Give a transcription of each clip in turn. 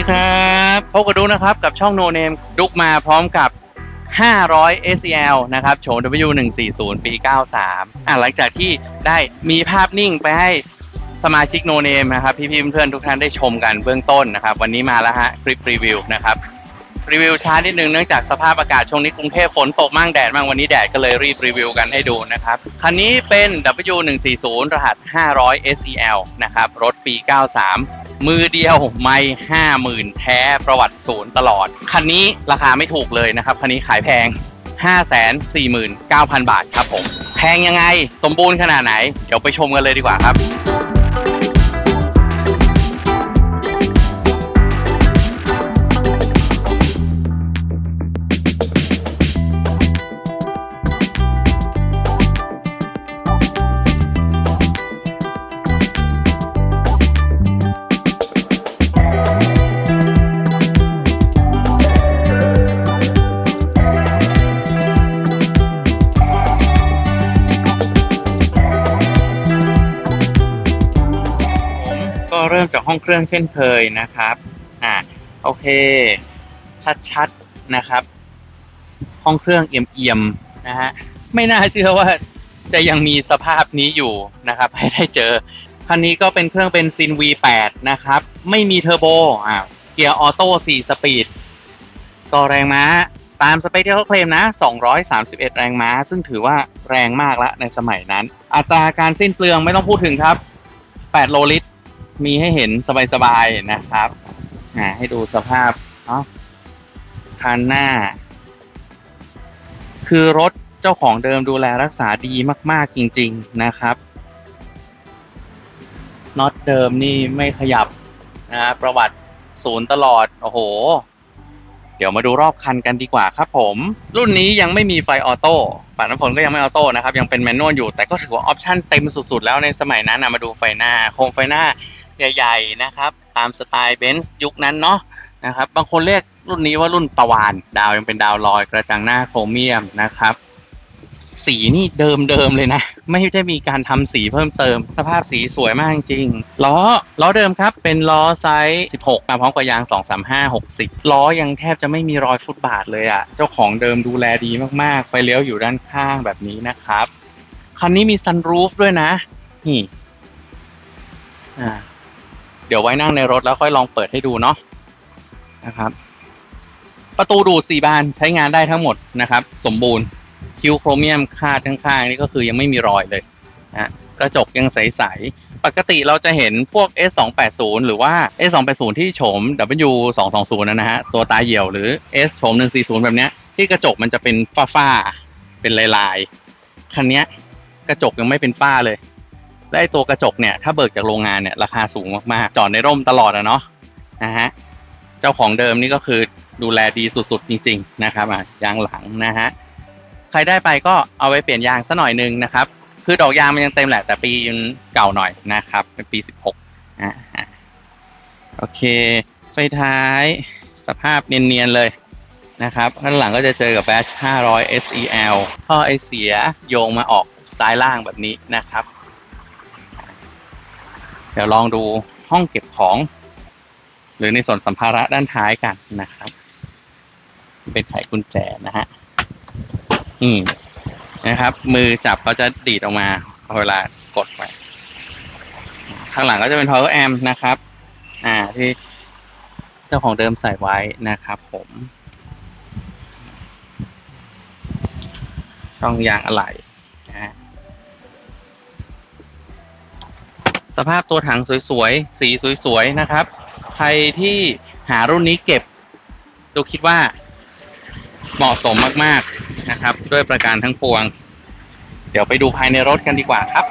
ดีครับพบกับดุกนะครับ กับช่อง No Name ดุกมาพร้อมกับ 500 SEL นะครับโฉม W140 ปี 93 อะหลังจากที่ได้มีภาพนิ่งไปให้สมาชิก No Name นะครับ พี่ๆเพื่อนๆทุกท่านได้ชมกันเบื้องต้นนะครับ วันนี้มาแล้วฮะคลิปรีวิวนะครับรีวิวช้านิดนึงเนื่องจากสภาพอากาศช่วงนี้กรุงเทพฝนตกมั่งแดดมั่งวันนี้แดดก็เลยรีบรีวิวกันให้ดูนะครับ คันนี้เป็น W140 รหัส 500 SEL นะครับ รถปี 93 มือเดียวไม่ห้าหมื่นแท้ประวัติศูนย์ตลอด คันนี้ราคาไม่ถูกเลยนะครับ คันนี้ขายแพง 549,000 บาทครับผม แพงยังไง สมบูรณ์ขนาดไหน เดี๋ยวไปชมกันเลยดีกว่าครับ ห้องเครื่องเช่นเคยนะครับ อ่าโอเค ชัดๆนะครับ ห้องเครื่องเอี่ยมๆนะฮะไม่น่าเชื่อว่าจะยังมีสภาพนี้อยู่นะครับ ให้ได้เจอคันนี้ก็เป็นเครื่องเป็นซิน V8 นะครับ ไม่มีเทอร์โบอ่าเกียร์ออโต้4สปีดต่อแรงม้าตามสเปคที่เขาเคลมนะ 231 แรงม้า ซึ่งถือว่าแรงมากแล้วในสมัยนั้น อัตราการสิ้นเปลืองไม่ต้องพูดถึงครับ 8 โลลิตร มีให้เห็นสบายๆนะครับให้ดูสภาพเนาะคันหน้า คือรถเจ้าของเดิมดูแลรักษาดีมาก ๆ จริง ๆนะครับน็อตเดิมนี่ไม่ขยับนะประวัติศูนย์ตลอด โอ้โห เดี๋ยวมาดูรอบคันกันดีกว่าครับผม รุ่นนี้ยังไม่มีไฟออโต้ปัดน้ำฝนก็ยังไม่ออโต้นะครับ ยังเป็นแมนนวลอยู่แต่ก็ถือว่าออปชั่นเต็มสุด ๆ แล้วในสมัยนั้นนะมาดูไฟหน้า โคมไฟหน้า ใหญ่ๆนะครับ ตามสไตล์เบนซ์ยุคนั้นเนาะนะครับ บางคนเรียกรุ่นนี้ว่ารุ่นประวาน ดาวยังเป็นดาวลอยกระจังหน้าโครเมียมนะครับ สีนี่เดิมเดิมๆเลยนะ ไม่ได้มีการทำสีเพิ่มเติม สภาพสีสวยมากจริงล้อล้อเดิมครับเป็นล้อไซส์ 16 มาพร้อมกับยาง 235 60 ล้อยังแทบจะไม่มีรอยฟุตบาทเลยอะ่ะ เจ้าของเดิมดูแลดีมากๆไฟเลี้ยวอยู่ด้านข้างแบบนี้นะครับ คันนี้มีซันรูฟด้วยนะ นี่ อ่า เดี๋ยวไว้นั่งในรถแล้วค่อยลองเปิดให้ดูเนาะนะครับ ประตูดูดสี่บานใช้งานได้ทั้งหมดนะครับ สมบูรณ์คิวโครเมียมคาดข้างๆนี่ก็คือยังไม่มีรอยเลยนะกระจกยังใสๆ ปกติเราจะเห็นพวก S 2 8 0 หรือว่า S 2 8 0 ที่โฉม W 2 2 0 นะฮะ ตัวตาเหี่ยวหรือ S โฉม 140 แบบเนี้ย ที่กระจกมันจะเป็นฝ้าๆ เป็นลายๆ คันเนี้ยกระจกยังไม่เป็นฝ้าเลย และไอตัวกระจกเนี่ยถ้าเบิกจากโรงงานเนี่ยราคาสูงมากๆ จอดในร่มตลอดอะเนาะนะฮะเจ้าของเดิมนี่ก็คือดูแลดีสุดๆจริง ๆ นะครับอะยางหลังนะฮะใครได้ไปก็เอาไปเปลี่ยนยางซะหน่อยนึงนะครับ คือดอกยางมันยังเต็มแหละแต่ปีเก่าหน่อยนะครับ เป็นปี 16อะอะโอเค ไฟท้ายสภาพเนียนๆเลยนะครับข้างหลังก็จะเจอกับแบช500 SEL ท่อไอเสียโยงมาออกซ้ายล่างแบบนี้นะครับ เดี๋ยวลองดูห้องเก็บของ หรือในส่วนสัมภาระด้านท้ายกันนะครับ เป็นไขกุญแจนะฮะอืมนะครับ มือจับก็จะดีดออกมาเวลากดไปข้างหลังก็จะเป็น power amp นะครับ อ่าที่เจ้าของเดิมใส่ไว้นะครับ ผมช่องยางอะไหล่ สภาพตัวถังสวยๆ สีสวยๆ นะครับ ใครที่หารุ่นนี้เก็บดูคิดว่าเหมาะสมมากๆนะครับ ด้วยประการทั้งปวง เดี๋ยวไปดูภายในรถกันดีกว่าครับ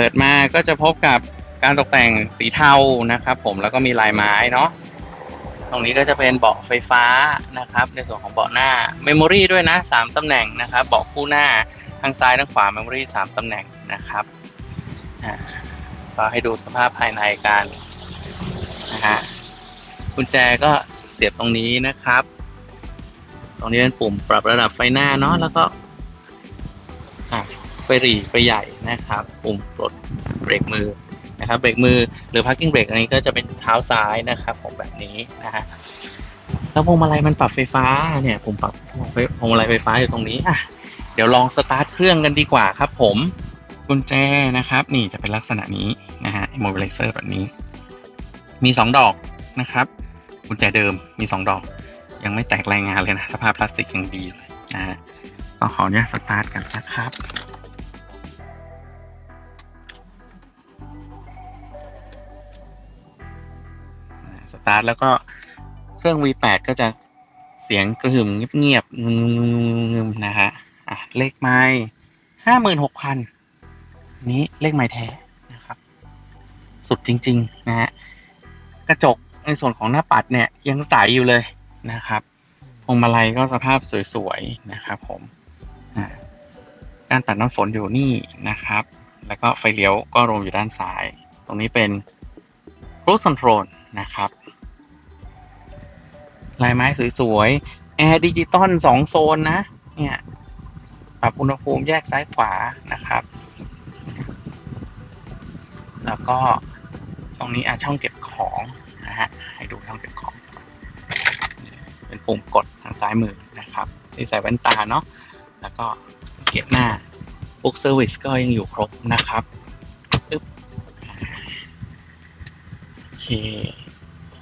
ปิดมาก็จะพบกับการตกแต่งสีเทานะครับ ผมแล้วก็มีลายไม้เนาะตรงนี้ก็จะเป็นเบาะไฟฟ้านะครับ ในส่วนของเบาะหน้าเมมโมรี่ด้วยนะสามตำแหน่งนะครับ เบาะคู่หน้าทางซ้ายทางขวาเมมโมรีสามตำแหน่งนะครับอ่าก็ให้ดูสภาพภายในกันนะฮะกุญแจก็เสียบตรงนี้นะครับ ตรงนี้เป็นปุ่มปรับระดับไฟหน้าเนาะแล้วก็อะ ไฟหรีไฟใหญ่นะครับปุ่มปลดเบรกมือนะครับเบรกมือหรือ parking brake อันนี้ก็จะเป็นเท้าซ้ายนะครับผมแบบนี้นะฮะแล้วพวงมาลัยมันปรับไฟฟ้าเนี่ยปุ่มปรับพวงมาลัยไฟฟ้าอยู่ตรงนี้อะเดี๋ยวลองสตาร์ทเครื่องกันดีกว่าครับผมกุญแจนะครับ นี่จะเป็นลักษณะนี้นะฮะ immobilizer แบบนี้ มีสองดอกนะครับ กุญแจเดิมมีสองดอก ยังไม่แตกรายงานเลยนะ สภาพพลาสติกยังดีเลยนะฮะก็ขออนุญาตสตาร์ทกันนะครับ ตาร์ทแล้วก็เครื่อง V8 ก็จะเสียงกระหึ่มเงียบๆงึมๆนะฮะอะเลขไม้ห้าหมื่นหกพันนี้เลขไม้แท้นะครับ สุดจริง ๆ นะฮะกระจกในส่วนของหน้าปัดเนี่ยยังใสอยู่เลยนะครับพวงมาลัยก็สภาพสวยๆนะครับ ผมอ่าการตัดน้ำฝนอยู่นี่นะครับ แล้วก็ไฟเลี้ยวก็รวมอยู่ด้านซ้าย ตรงนี้เป็น cruise control นะครับ ลายไม้สวยๆ แอร์ดิจิตอลสองโซนนะ เนี่ย ปรับอุณหภูมิแยกซ้ายขวานะครับ แล้วก็ตรงนี้อะช่องเก็บของนะฮะ ให้ดูช่องเก็บของ เป็นปุ่มกดทางซ้ายมือนะครับ ที่ใส่แว่นตาเนาะ แล้วก็เก็บหน้าบุ๊กเซอร์วิสก็ยังอยู่ครบนะครับ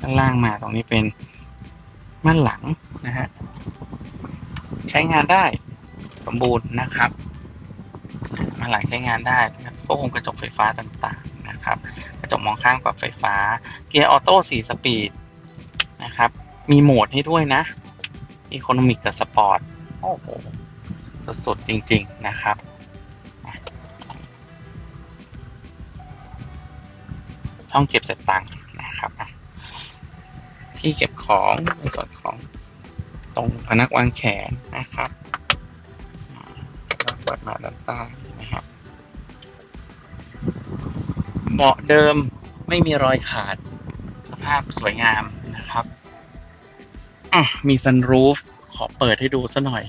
ด้านล่างมาตรงนี้เป็นม่านหลังนะฮะใช้งานได้สมบูรณ์นะครับม่านหลังใช้งานได้นะครับควบคุมกระจกไฟฟ้าต่างๆนะครับ กระจกมองข้างปรับไฟฟ้า เกียร์ออโต้4สปีดนะครับ มีโหมดให้ด้วยนะอีโคโนมิกกับสปอร์ตโอ้โหสุดๆจริงๆนะครับช่องเก็บเสร็จตังค์ ที่เก็บของในส่วนของตรงพนักวางแขนนะครับเปิดมาด้านใต้นะครับเบาะเดิมไม่มีรอยขาด สภาพสวยงามนะครับอะมีซันรูฟขอเปิดให้ดูซะหน่อย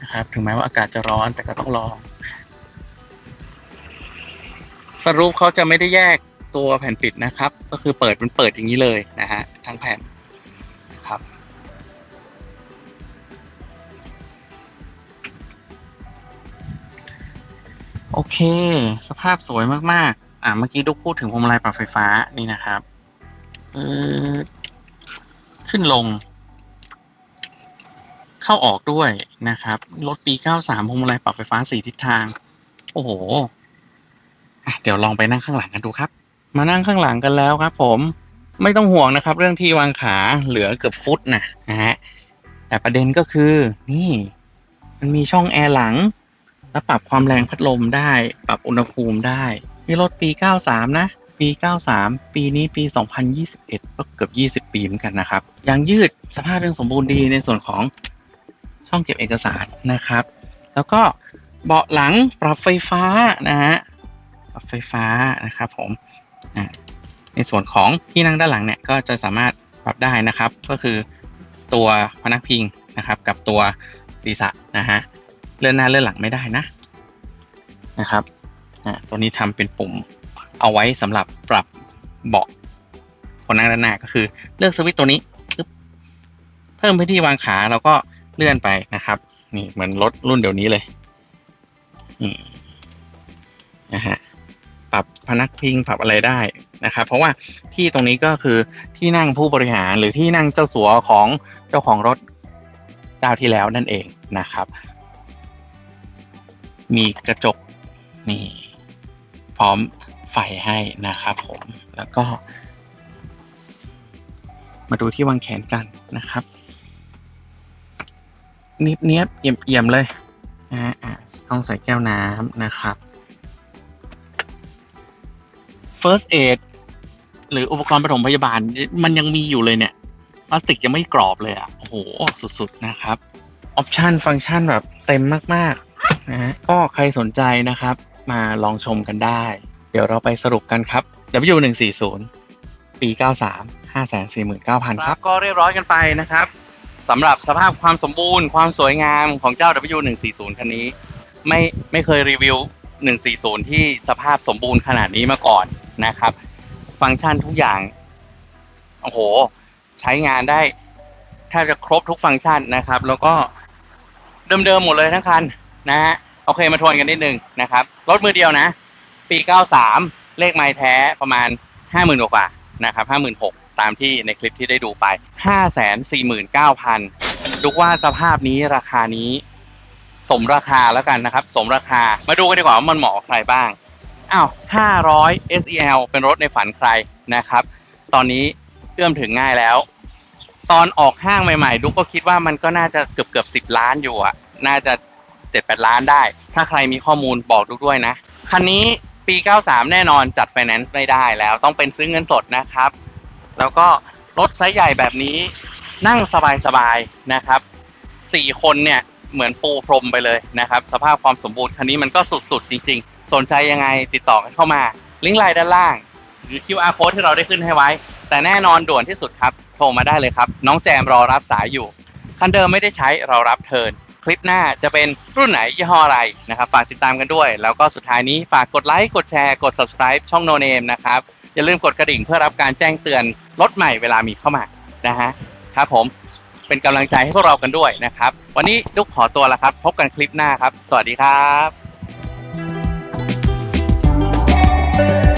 นะครับ ถึงแม้ว่าอากาศจะร้อนแต่ก็ต้องลองซันรูฟเขาจะไม่ได้แยก ตัวแผ่นปิดนะครับ ก็คือเปิดมันเปิดอย่างนี้เลยนะฮะทั้งแผ่นนะครับโอเค สภาพสวยมากๆ อ่าเมื่อกี้ดุกพูดถึงพวงมาลัยปรับไฟฟ้านี่นะครับเออขึ้นลง เข้าออกด้วยนะครับ รถปี 93พวงมาลัยปรับไฟฟ้าสี่ทิศทาง โอ้โหอะเดี๋ยวลองไปนั่งข้างหลังกันดูครับ มานั่งข้างหลังกันแล้วครับ ผมไม่ต้องห่วงนะครับ เรื่องที่วางขาเหลือเกือบฟุตนะนะฮะแต่ประเด็นก็คือ นี่ มันมีช่องแอร์หลัง แล้วปรับความแรงพัดลมได้ ปรับอุณหภูมิได้นี่รถปี 93 นะ ปี 93 ปีนี้ปี 2021 ก็เกือบ 20 ปีเหมือนกันนะครับยางยืดสภาพยังสมบูรณ์ดีในส่วนของช่องเก็บเอกสารนะครับ แล้วก็เบาะหลังปรับไฟฟ้านะฮะปรับไฟฟ้านะครับผม ในส่วนของที่นั่งด้านหลังเนี่ยก็จะสามารถปรับได้นะครับ ก็คือตัวพนักพิงนะครับ กับตัวศีรษะนะฮะเลื่อนหน้าเลื่อนหลังไม่ได้นะนะครับอะตัวนี้ทำเป็นปุ่มเอาไว้สำหรับปรับเบาะคนนั่งด้านหน้าก็คือเลือกสวิตตัวนี้เพิ่มพื้นที่วางขาเราก็เลื่อนไปนะครับ นี่เหมือนรถรุ่นเดี๋ยวนี้เลยอืม ปรับพนักพิงปรับอะไรได้นะครับ เพราะว่าที่ตรงนี้ก็คือที่นั่งผู้บริหารหรือที่นั่งเจ้าสัวของเจ้าของรถเจ้าที่แล้วนั่นเองนะครับ มีกระจกนี่พร้อมไฟให้นะครับผมแล้วก็ มาดูที่วางแขนกันนะครับเนียบเนียบๆเอี่ยมเอี่ยมๆเลยนะอะต้องใส่แก้วน้ำนะครับ first aid หรืออุปกรณ์ปฐมพยาบาลมันยังมีอยู่เลยเนี่ยพลาสติกยังไม่กรอบเลยอะ โอ้โห สุดๆนะครับ ออปชันฟังก์ชันแบบเต็มมากๆนะฮะก็ใครสนใจนะครับ มาลองชมกันได้ เดี๋ยวเราไปสรุปกันครับ W140 ปี 93 549,000 ครับ ก็เรียบร้อยกันไปนะครับสำหรับสภาพความสมบูรณ์ความสวยงามของเจ้า W140 คันนี้ ไม่ไม่เคยรีวิว 140 ที่สภาพสมบูรณ์ขนาดนี้มาก่อน นะครับ ฟังก์ชันทุกอย่างโอ้โห ใช้งานได้แทบจะครบทุกฟังก์ชันนะครับ แล้วก็เดิมๆหมดเลยทั้งคันนะฮะโอเคมาทวนกันนิดนึงนะครับ รถมือเดียวนะ ปี 93 เลขไม้แท้ประมาณ 50,000 กว่านะครับ56,000 ตามที่ในคลิปที่ได้ดูไป 549,000 ดูว่าสภาพนี้ราคานี้ สมราคาแล้วกันนะครับ สมราคามาดูกันดีกว่าว่ามันเหมาะใครบ้าง อ้าว 500 SEL เป็นรถในฝันใครนะครับ ตอนนี้เอื้อมถึงง่ายแล้ว ตอนออกห้างใหม่ๆ ดุกก็คิดว่ามันก็น่าจะเกือบเกือบสิบล้านอยู่อะน่าจะเจ็ดแปดล้านได้ ถ้าใครมีข้อมูลบอกดุกด้วยนะ คันนี้ปี 93 แน่นอนจัดไฟแนนซ์ไม่ได้แล้ว ต้องเป็นซื้อเงินสดนะครับ แล้วก็รถไซส์ใหญ่แบบนี้นั่งสบายๆนะครับสี่คนเนี่ย เหมือนปูพรมไปเลยนะครับ สภาพความสมบูรณ์คันนี้มันก็สุดๆ จริง ๆ สนใจยังไงติดต่อกันเข้ามา ลิงก์ไลน์ด้านล่าง หรือ QR code ที่เราได้ขึ้นให้ไว้ แต่แน่นอนด่วนที่สุดครับ โทรมาได้เลยครับ น้องแจมรอรับสายอยู่ คันเดิมไม่ได้ใช้เรารับเทินคลิปหน้าจะเป็นรุ่นไหนยี่ห้ออะไรนะครับฝากติดตามกันด้วย แล้วก็สุดท้ายนี้ฝากกดไลค์กดแชร์กด subscribe ช่อง No Name นะครับอย่าลืมกดกระดิ่งเพื่อรับการแจ้งเตือนรถใหม่เวลามีเข้ามานะฮะครับผม เป็นกำลังใจให้พวกเรากันด้วยนะครับ วันนี้ลุกขอตัวแล้วครับ พบกันคลิปหน้าครับ สวัสดีครับ